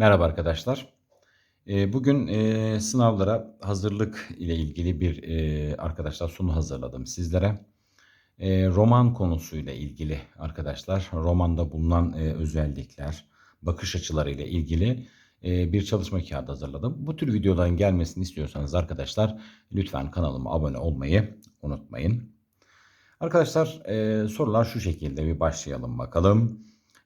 Merhaba arkadaşlar. Eee, bugün, eee, sınavlara hazırlık ile ilgili bir, eee, arkadaşlar sunu hazırladım sizlere. Eee, roman konusuyla ilgili arkadaşlar, romanda bulunan, özellikler, bakış açıları ile ilgili, bir çalışma kağıdı hazırladım. Bu tür videoların gelmesini istiyorsanız arkadaşlar lütfen kanalıma abone olmayı unutmayın. Arkadaşlar, sorular şu şekilde, bir başlayalım bakalım.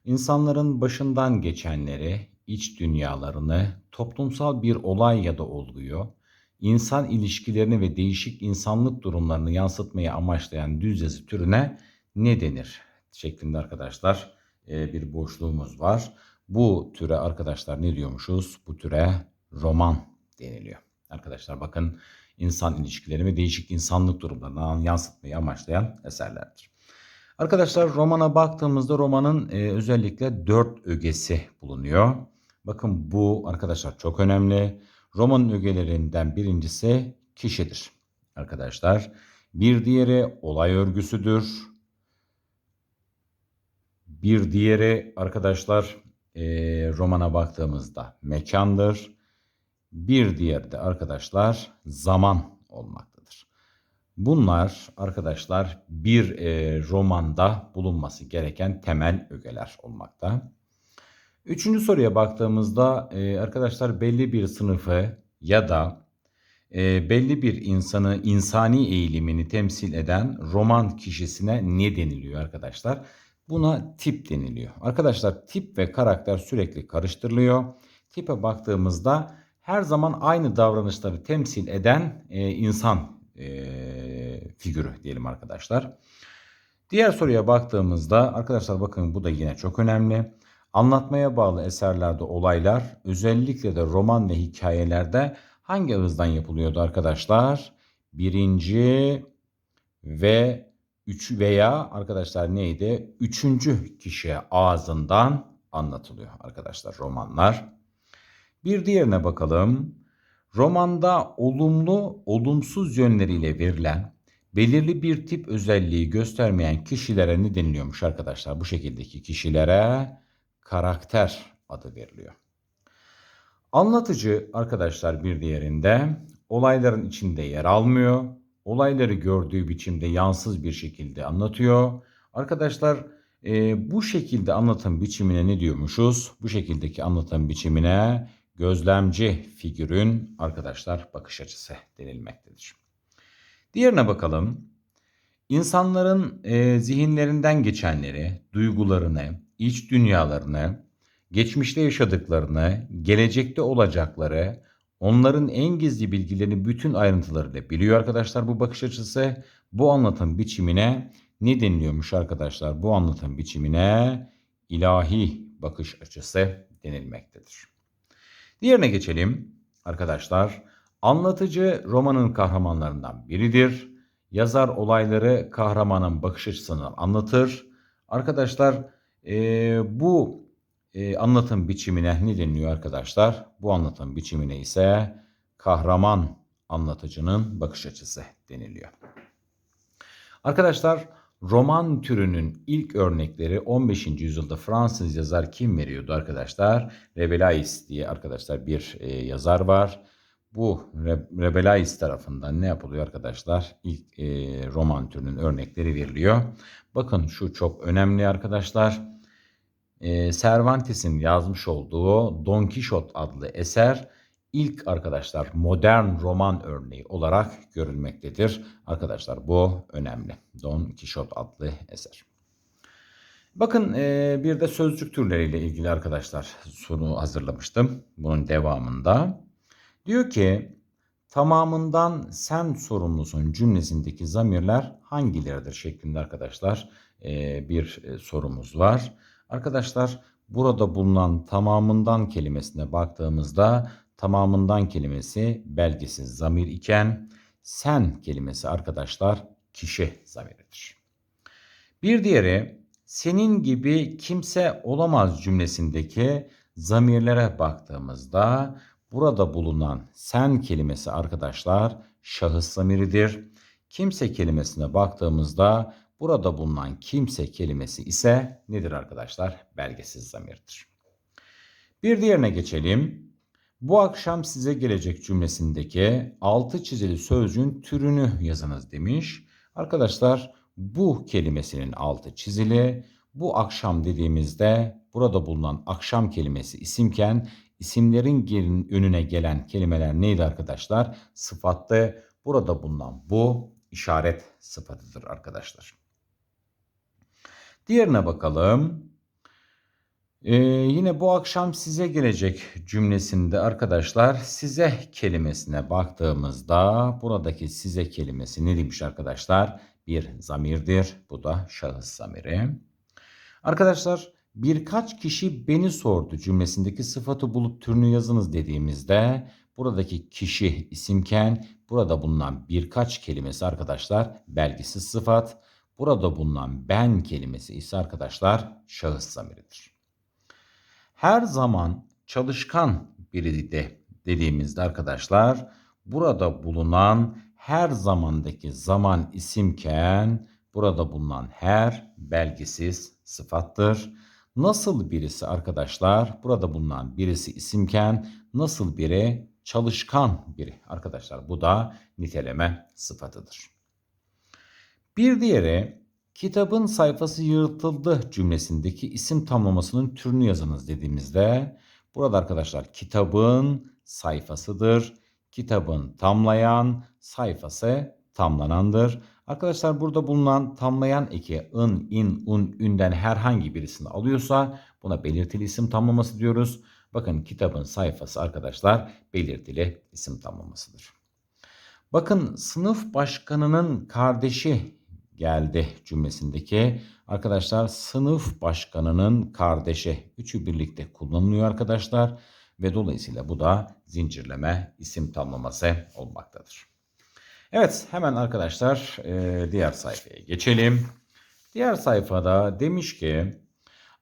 İnsanların başından geçenleri, iç dünyalarını, toplumsal bir olay ya da olguyu, insan ilişkilerini ve değişik insanlık durumlarını yansıtmayı amaçlayan düz yazı türüne ne denir? Şeklinde arkadaşlar bir boşluğumuz var. Bu türe arkadaşlar ne diyormuşuz? Bu türe roman deniliyor. Arkadaşlar bakın insan ilişkileri ve değişik insanlık durumlarını yansıtmayı amaçlayan eserlerdir. Arkadaşlar romana baktığımızda romanın e, özellikle dört ögesi bulunuyor. Bakın bu arkadaşlar çok önemli. Romanın ögelerinden birincisi kişidir. Arkadaşlar bir diğeri olay örgüsüdür. Bir diğeri arkadaşlar e, romana baktığımızda mekandır. Bir diğeri de arkadaşlar zaman olmaktadır. Bunlar arkadaşlar bir e, romanda bulunması gereken temel ögeler olmakta. Üçüncü soruya baktığımızda e, arkadaşlar belli bir sınıfı ya da e, belli bir insanı insani eğilimini temsil eden roman kişisine ne deniliyor arkadaşlar? Buna tip deniliyor. Arkadaşlar tip ve karakter sürekli karıştırılıyor. Tipe baktığımızda her zaman aynı davranışları temsil eden e, insan e, figürü diyelim arkadaşlar. Diğer soruya baktığımızda arkadaşlar bakın bu da yine çok önemli. Anlatmaya bağlı eserlerde olaylar özellikle de roman ve hikayelerde hangi ağızdan yapılıyordu arkadaşlar? Birinci ve üç veya arkadaşlar neydi? Üçüncü kişi ağzından anlatılıyor arkadaşlar romanlar. Bir diğerine bakalım. Romanda olumlu, olumsuz yönleriyle verilen belirli bir tip özelliği göstermeyen kişilere ne deniliyormuş arkadaşlar? Bu şekildeki kişilere karakter adı veriliyor. Anlatıcı arkadaşlar bir diğerinde olayların içinde yer almıyor. Olayları gördüğü biçimde yansız bir şekilde anlatıyor. Arkadaşlar e, bu şekilde anlatım biçimine ne diyormuşuz? Bu şekildeki anlatım biçimine gözlemci figürün arkadaşlar bakış açısı denilmektedir. Diğerine bakalım. İnsanların e, zihinlerinden geçenleri, duygularını, iç dünyalarını, geçmişte yaşadıklarını, gelecekte olacakları, onların en gizli bilgilerini bütün ayrıntılarıyla biliyor arkadaşlar bu bakış açısı. Bu anlatım biçimine ne deniliyormuş arkadaşlar? Bu anlatım biçimine ilahi bakış açısı denilmektedir. Diğerine geçelim arkadaşlar. Anlatıcı romanın kahramanlarından biridir. Yazar olayları kahramanın bakış açısından anlatır. Arkadaşlar e, bu e, anlatım biçimine ne deniliyor arkadaşlar? Bu anlatım biçimine ise kahraman anlatıcının bakış açısı deniliyor. Arkadaşlar roman türünün ilk örnekleri 15. yüzyılda Fransız yazar kim veriyordu arkadaşlar? Rabelais diye arkadaşlar bir e, yazar var. Bu Rabelais tarafından ne yapılıyor arkadaşlar? İlk e, roman türünün örnekleri veriliyor. Bakın şu çok önemli arkadaşlar. E, Cervantes'in yazmış olduğu Don Quixote adlı eser ilk arkadaşlar modern roman örneği olarak görülmektedir. Arkadaşlar bu önemli. Don Quixote adlı eser. Bakın e, bir de sözcük türleriyle ilgili arkadaşlar soru hazırlamıştım. Bunun devamında. Diyor ki tamamından sen sorumlusun cümlesindeki zamirler hangileridir şeklinde arkadaşlar e, bir e, sorumuz var. Arkadaşlar burada bulunan tamamından kelimesine baktığımızda tamamından kelimesi belgesiz zamir iken sen kelimesi arkadaşlar kişi zamiridir. Bir diğeri senin gibi kimse olamaz cümlesindeki zamirlere baktığımızda burada bulunan sen kelimesi arkadaşlar şahıs zamiridir. Kimse kelimesine baktığımızda burada bulunan kimse kelimesi ise nedir arkadaşlar? Belgesiz zamirdir. Bir diğerine geçelim. Bu akşam size gelecek cümlesindeki altı çizili sözcüğün türünü yazınız demiş. Arkadaşlar bu kelimesinin altı çizili. Bu akşam dediğimizde burada bulunan akşam kelimesi isimken isimlerin gelin- önüne gelen kelimeler neydi arkadaşlar? Sıfattı. Burada bulunan bu işaret sıfatıdır arkadaşlar. Diğerine bakalım. Ee, yine bu akşam size gelecek cümlesinde arkadaşlar size kelimesine baktığımızda buradaki size kelimesi ne demiş arkadaşlar? Bir zamirdir. Bu da şahıs zamiri. Arkadaşlar birkaç kişi beni sordu cümlesindeki sıfatı bulup türünü yazınız dediğimizde buradaki kişi isimken burada bulunan birkaç kelimesi arkadaşlar belgisiz sıfat. Burada bulunan ben kelimesi ise arkadaşlar şahıs zamiridir. Her zaman çalışkan biri de dediğimizde arkadaşlar burada bulunan her zamandaki zaman isimken burada bulunan her belgisiz sıfattır. Nasıl birisi arkadaşlar? Burada bulunan birisi isimken nasıl biri? Çalışkan biri arkadaşlar. Bu da niteleme sıfatıdır. Bir diğeri kitabın sayfası yırtıldı cümlesindeki isim tamlamasının türünü yazınız dediğimizde burada arkadaşlar kitabın sayfasıdır. Kitabın tamlayan sayfası tamlanandır. Arkadaşlar burada bulunan tamlayan eki ın, in, un, ünden herhangi birisini alıyorsa buna belirtili isim tamlaması diyoruz. Bakın kitabın sayfası arkadaşlar belirtili isim tamlamasıdır. Bakın sınıf başkanının kardeşi geldi cümlesindeki arkadaşlar sınıf başkanının kardeşi üçü birlikte kullanılıyor arkadaşlar ve dolayısıyla bu da zincirleme isim tamlaması olmaktadır. Evet hemen arkadaşlar e, diğer sayfaya geçelim. Diğer sayfada demiş ki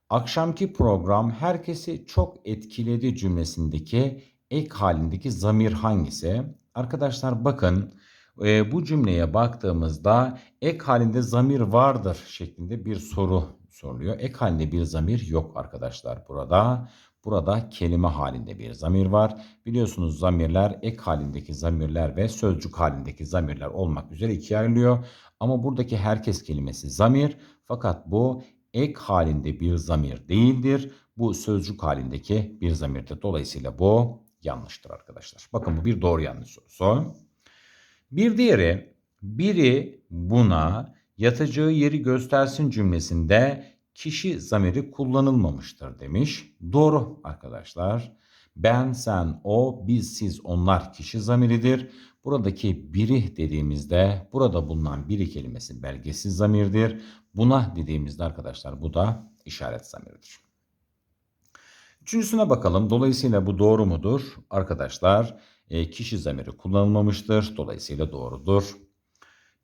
akşamki program herkesi çok etkiledi cümlesindeki ek halindeki zamir hangisi? Arkadaşlar bakın e, bu cümleye baktığımızda ek halinde zamir vardır şeklinde bir soru soruluyor. Ek halinde bir zamir yok arkadaşlar burada. Burada kelime halinde bir zamir var. Biliyorsunuz zamirler ek halindeki zamirler ve sözcük halindeki zamirler olmak üzere ikiye ayrılıyor. Ama buradaki herkes kelimesi zamir fakat bu ek halinde bir zamir değildir. Bu sözcük halindeki bir zamirdir. Dolayısıyla bu yanlıştır arkadaşlar. Bakın bu bir doğru yanlış sorusu. Bir diğeri biri buna yatacağı yeri göstersin cümlesinde kişi zamiri kullanılmamıştır demiş. Doğru arkadaşlar. Ben, sen, o, biz, siz, onlar kişi zamiridir. Buradaki biri dediğimizde burada bulunan biri kelimesi belgesiz zamirdir. Buna dediğimizde arkadaşlar bu da işaret zamiridir. Üçüncüsüne bakalım. Dolayısıyla bu doğru mudur? Arkadaşlar e, kişi zamiri kullanılmamıştır. Dolayısıyla doğrudur.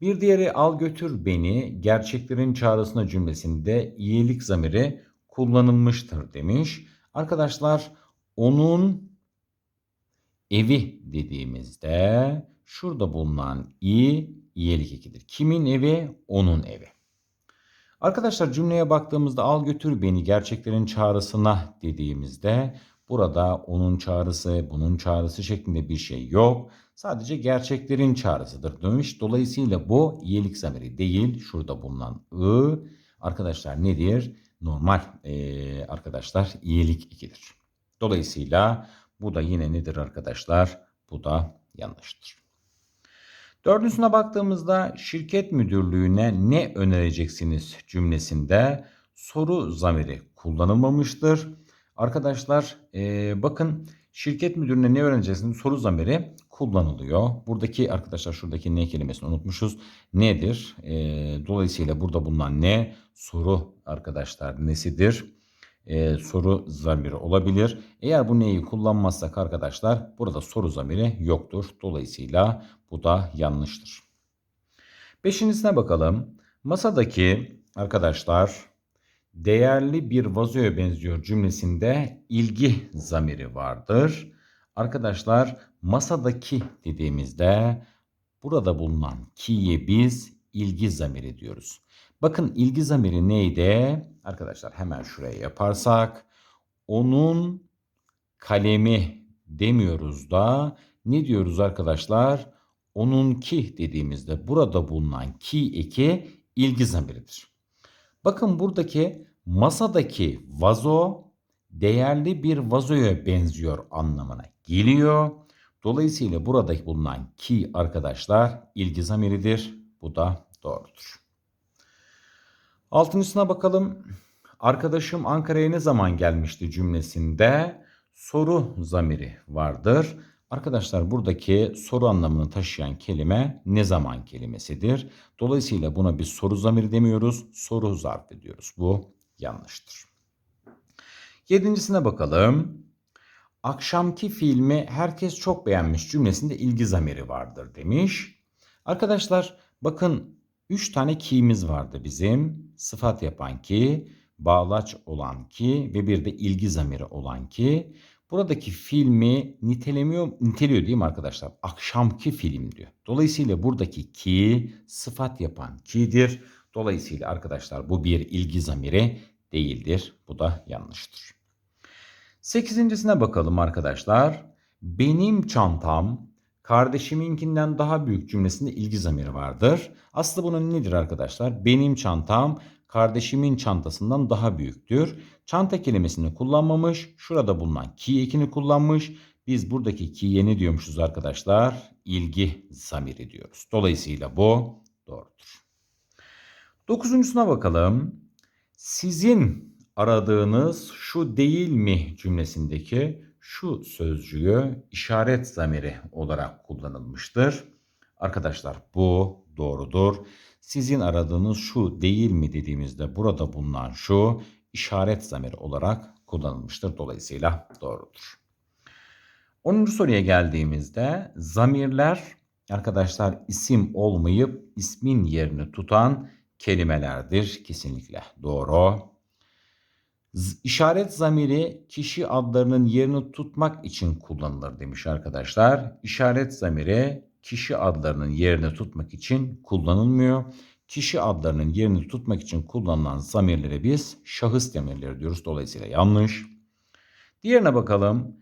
Bir diğeri al götür beni gerçeklerin çağrısına cümlesinde iyilik zamiri kullanılmıştır demiş. Arkadaşlar onun evi dediğimizde şurada bulunan i iyilik ekidir. Kimin evi? Onun evi. Arkadaşlar cümleye baktığımızda al götür beni gerçeklerin çağrısına dediğimizde burada onun çağrısı, bunun çağrısı şeklinde bir şey yok. Sadece gerçeklerin çağrısıdır demiş. Dolayısıyla bu iyilik zamiri değil. Şurada bulunan ı arkadaşlar nedir? Normal ee, arkadaşlar iyilik ikidir. Dolayısıyla bu da yine nedir arkadaşlar? Bu da yanlıştır. Dördüncüsüne baktığımızda şirket müdürlüğüne ne önereceksiniz cümlesinde soru zamiri kullanılmamıştır. Arkadaşlar e, bakın şirket müdürüne ne öğreneceksiniz soru zamiri kullanılıyor. Buradaki arkadaşlar şuradaki ne kelimesini unutmuşuz. Nedir? E, dolayısıyla burada bulunan ne soru arkadaşlar nesidir? E, soru zamiri olabilir. Eğer bu neyi kullanmazsak arkadaşlar burada soru zamiri yoktur. Dolayısıyla bu da yanlıştır. Beşincisine bakalım. Masadaki arkadaşlar değerli bir vazoya benziyor cümlesinde ilgi zamiri vardır. Arkadaşlar masadaki dediğimizde burada bulunan ki'ye biz ilgi zamiri diyoruz. Bakın ilgi zamiri neydi? Arkadaşlar hemen şuraya yaparsak onun kalemi demiyoruz da ne diyoruz arkadaşlar? Onunki dediğimizde burada bulunan ki eki ilgi zamiridir. Bakın buradaki masadaki vazo değerli bir vazoya benziyor anlamına geliyor. Dolayısıyla burada bulunan ki arkadaşlar ilgi zamiridir. Bu da doğrudur. Altıncısına bakalım. Arkadaşım Ankara'ya ne zaman gelmişti cümlesinde soru zamiri vardır. Arkadaşlar buradaki soru anlamını taşıyan kelime ne zaman kelimesidir. Dolayısıyla buna bir soru zamiri demiyoruz. Soru zarfı diyoruz. Bu yanlıştır. Yedincisine bakalım. Akşamki filmi herkes çok beğenmiş cümlesinde ilgi zamiri vardır demiş. Arkadaşlar bakın 3 tane ki'miz vardı bizim. Sıfat yapan ki, bağlaç olan ki ve bir de ilgi zamiri olan ki. Buradaki filmi nitelemiyor, niteliyor değil mi arkadaşlar? Akşamki film diyor. Dolayısıyla buradaki ki sıfat yapan ki'dir. Dolayısıyla arkadaşlar bu bir ilgi zamiri değildir. Bu da yanlıştır. Sekizincisine bakalım arkadaşlar. Benim çantam kardeşiminkinden daha büyük cümlesinde ilgi zamiri vardır. Aslında bunun nedir arkadaşlar? Benim çantam kardeşimin çantasından daha büyüktür. Çanta kelimesini kullanmamış. Şurada bulunan ki ekini kullanmış. Biz buradaki ki'ye ne diyormuşuz arkadaşlar? İlgi zamiri diyoruz. Dolayısıyla bu doğrudur. Dokuzuncusuna bakalım. Sizin aradığınız şu değil mi cümlesindeki şu sözcüğü işaret zamiri olarak kullanılmıştır. Arkadaşlar bu doğrudur. Sizin aradığınız şu değil mi dediğimizde burada bulunan şu işaret zamiri olarak kullanılmıştır. Dolayısıyla doğrudur. 10. soruya geldiğimizde zamirler arkadaşlar isim olmayıp ismin yerini tutan kelimelerdir. Kesinlikle doğru. İşaret zamiri kişi adlarının yerini tutmak için kullanılır demiş arkadaşlar. İşaret zamiri kişi adlarının yerini tutmak için kullanılmıyor. Kişi adlarının yerini tutmak için kullanılan zamirlere biz şahıs zamirleri diyoruz. Dolayısıyla yanlış. Diğerine bakalım.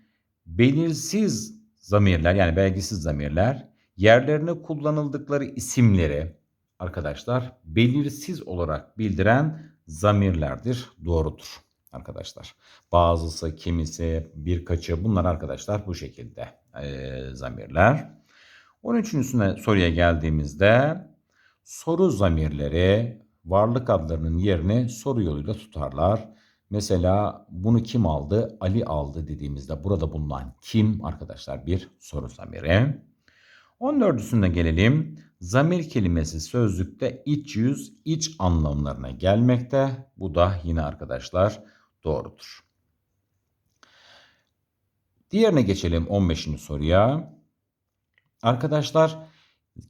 Belirsiz zamirler yani belgisiz zamirler yerlerine kullanıldıkları isimleri arkadaşlar belirsiz olarak bildiren zamirlerdir. Doğrudur arkadaşlar. Bazısı, kimisi, birkaçı bunlar arkadaşlar bu şekilde e, zamirler. 13.süne soruya geldiğimizde soru zamirleri varlık adlarının yerini soru yoluyla tutarlar. Mesela bunu kim aldı? Ali aldı dediğimizde burada bulunan kim arkadaşlar bir soru zamiri. 14'üsüne gelelim. Zamir kelimesi sözlükte iç yüz, iç anlamlarına gelmekte. Bu da yine arkadaşlar doğrudur. Diğerine geçelim 15. soruya. Arkadaşlar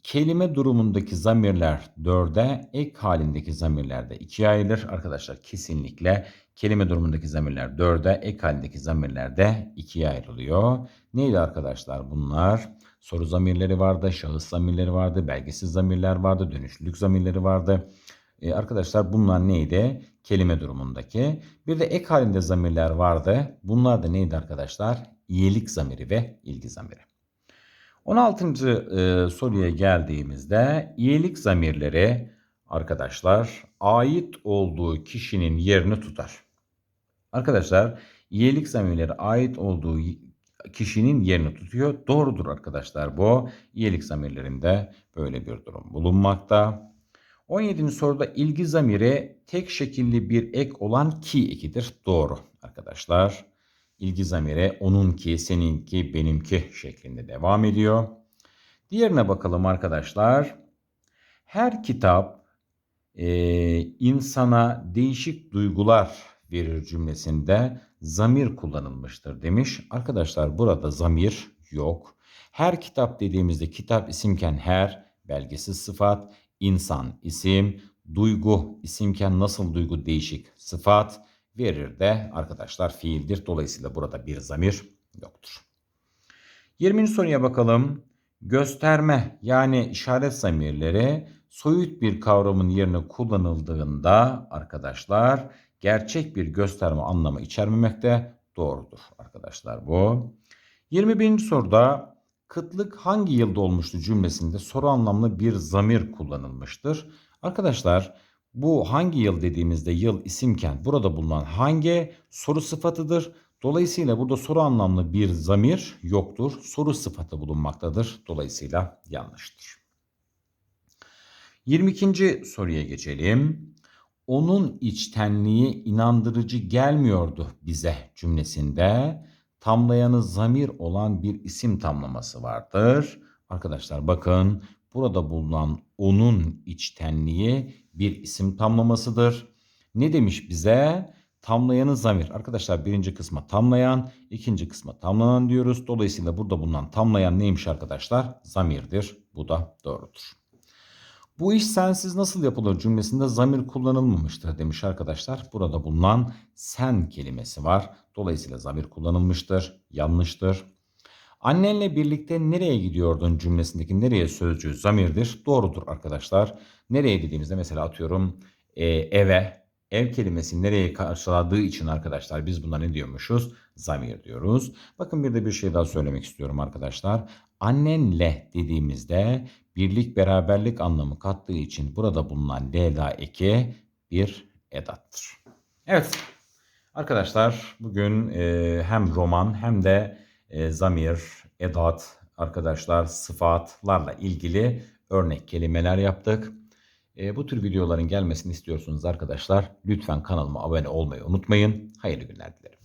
kelime durumundaki zamirler 4'e, ek halindeki zamirler de 2'ye ayrılır. Arkadaşlar kesinlikle kelime durumundaki zamirler 4'e, ek halindeki zamirler de 2'ye ayrılıyor. Neydi arkadaşlar bunlar? Soru zamirleri vardı, şahıs zamirleri vardı, belgesiz zamirler vardı, dönüşlülük zamirleri vardı. Ee, arkadaşlar bunlar neydi? kelime durumundaki. Bir de ek halinde zamirler vardı. Bunlar da neydi arkadaşlar? İyilik zamiri ve ilgi zamiri. 16. E, soruya geldiğimizde iyilik zamirleri arkadaşlar ait olduğu kişinin yerini tutar. Arkadaşlar iyilik zamirleri ait olduğu kişinin yerini tutuyor. Doğrudur arkadaşlar bu. İyilik zamirlerinde böyle bir durum bulunmakta. 17. soruda ilgi zamiri tek şekilli bir ek olan ki ekidir. Doğru arkadaşlar. İlgi zamiri onunki, seninki, benimki şeklinde devam ediyor. Diğerine bakalım arkadaşlar. Her kitap e, insana değişik duygular verir cümlesinde zamir kullanılmıştır demiş. Arkadaşlar burada zamir yok. Her kitap dediğimizde kitap isimken her belgesiz sıfat insan isim, duygu isimken nasıl duygu değişik sıfat verir de arkadaşlar fiildir. Dolayısıyla burada bir zamir yoktur. 20. soruya bakalım. Gösterme yani işaret zamirleri soyut bir kavramın yerine kullanıldığında arkadaşlar gerçek bir gösterme anlamı içermemekte doğrudur arkadaşlar bu. 21. soruda kıtlık hangi yılda olmuştu cümlesinde soru anlamlı bir zamir kullanılmıştır. Arkadaşlar bu hangi yıl dediğimizde yıl isimken burada bulunan hangi soru sıfatıdır. Dolayısıyla burada soru anlamlı bir zamir yoktur. Soru sıfatı bulunmaktadır. Dolayısıyla yanlıştır. 22. soruya geçelim. Onun içtenliği inandırıcı gelmiyordu bize cümlesinde tamlayanı zamir olan bir isim tamlaması vardır. Arkadaşlar bakın burada bulunan onun içtenliği bir isim tamlamasıdır. Ne demiş bize? Tamlayanı zamir. Arkadaşlar birinci kısma tamlayan, ikinci kısma tamlanan diyoruz. Dolayısıyla burada bulunan tamlayan neymiş arkadaşlar? Zamirdir. Bu da doğrudur. Bu iş sensiz nasıl yapılır cümlesinde zamir kullanılmamıştır demiş arkadaşlar. Burada bulunan sen kelimesi var. Dolayısıyla zamir kullanılmıştır. Yanlıştır. Annenle birlikte nereye gidiyordun cümlesindeki nereye sözcüğü zamirdir. Doğrudur arkadaşlar. Nereye dediğimizde mesela atıyorum e, eve. Ev kelimesi nereye karşıladığı için arkadaşlar biz buna ne diyormuşuz? Zamir diyoruz. Bakın bir de bir şey daha söylemek istiyorum arkadaşlar. Annenle dediğimizde birlik beraberlik anlamı kattığı için burada bulunan lela eki bir edattır. Evet arkadaşlar bugün e, hem roman hem de e, zamir, edat arkadaşlar sıfatlarla ilgili örnek kelimeler yaptık. E, bu tür videoların gelmesini istiyorsunuz arkadaşlar. Lütfen kanalıma abone olmayı unutmayın. Hayırlı günler dilerim.